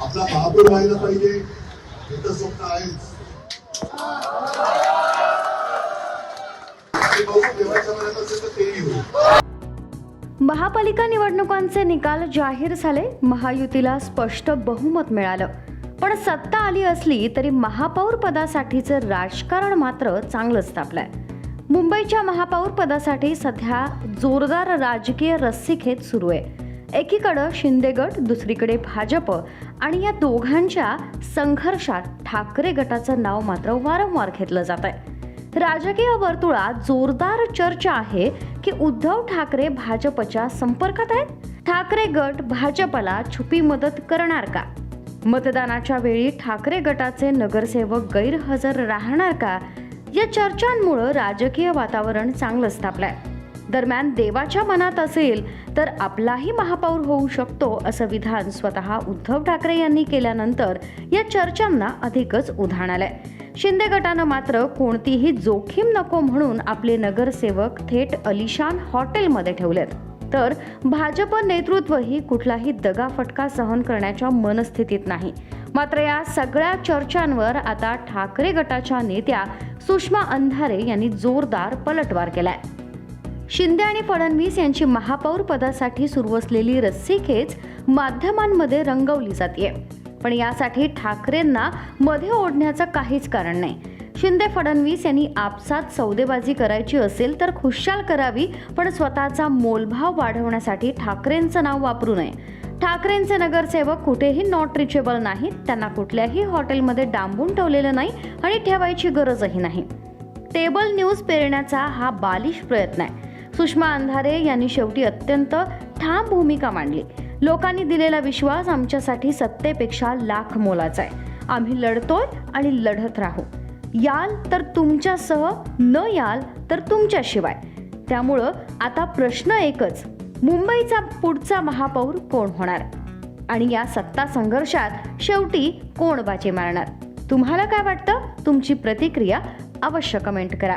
आपला महापूर व्हायला पाहिजे. हे तर स्वप्न आहेच. देवाच्या मनात असेल तर तेही होईल महापालिका निवडणुकांचे निकाल जाहीर झाले. महायुतीला स्पष्ट बहुमत मिळालं. पण सत्ता आली असली तरी महापौर पदासाठीचं राजकारण मात्र चांगलंच तापलंय मुंबईच्या महापौर पदासाठी सध्या जोरदार राजकीय रस्सीखेच सुरू आहे. एकीकडं शिंदे गट दुसरीकडे भाजप आणि या दोघांच्या संघर्षात ठाकरे गटाचं नाव मात्र वारंवार घेतलं जात आहे. राजकीय वर्तुळात जोरदार चर्चा आहे की उद्धव ठाकरे भाजपच्या संपर्कात आहेत? ठाकरे गट भाजपला छुपी मदत करणार का? मतदानाच्या वेळी ठाकरे गटाचे नगरसेवक गैरहजर राहणार का? या चर्चांमुळं राजकीय वातावरण चांगलंच तापलंय. दरम्यान देवाच्या मनात असेल तर आपलाही महापौर होऊ शकतो असं विधान स्वतः उद्धव ठाकरे यांनी केल्यानंतर या चर्चांना अधिकच उधाण आलंय. शिंदे गटानं मात्र कोणतीही जोखीम नको म्हणून आपले नगरसेवक थेट अलिशान हॉटेलमध्ये ठेवलेत. तर भाजप नेतृत्वही कुठलाही दगाफटका सहन करण्याच्या मनस्थितीत नाही. मात्र या सगळ्या चर्चांवर आता ठाकरे गटाच्या नेत्या सुषमा अंधारे यांनी जोरदार पलटवार केलाय. शिंदे आणि फडणवीस यांची महापौर पदासाठी सुरू असलेली रस्सीखेच माध्यमांमध्ये रंगवली जाते पण यासाठी ठाकरेंना मध्ये ओढण्याचं काहीच कारण नाही. शिंदे फडणवीस यांनी आपसात सौदेबाजी करायची असेल तर खुशाल करावी पण स्वतःचा मोलभाव वाढवण्यासाठी ठाकरेंचं नाव वापरू नये. ठाकरेंचे नगरसेवक कुठेही नॉट रिचेबल नाहीत त्यांना कुठल्याही हॉटेलमध्ये डांबून ठेवलेलं नाही आणि ठेवायची गरजही नाही. टेबल न्यूज पेरण्याचा हा बालिश प्रयत्न आहे. सुषमा अंधारे यांनी शेवटी अत्यंत ठाम भूमिका मांडली. लोकांनी दिलेला विश्वास आमच्यासाठी सत्तेपेक्षा लाख मोलाचा आहे. आम्ही लढतोय आणि लढत राहू. याल तर तुमच्यासह न याल तर तुमच्याशिवाय. त्यामुळं आता प्रश्न एकच मुंबईचा पुढचा महापौर कोण होणार? आणि या सत्ता संघर्षात शेवटी कोण बाजी मारणार? तुम्हाला काय वाटतं? तुमची प्रतिक्रिया अवश्य कमेंट करा.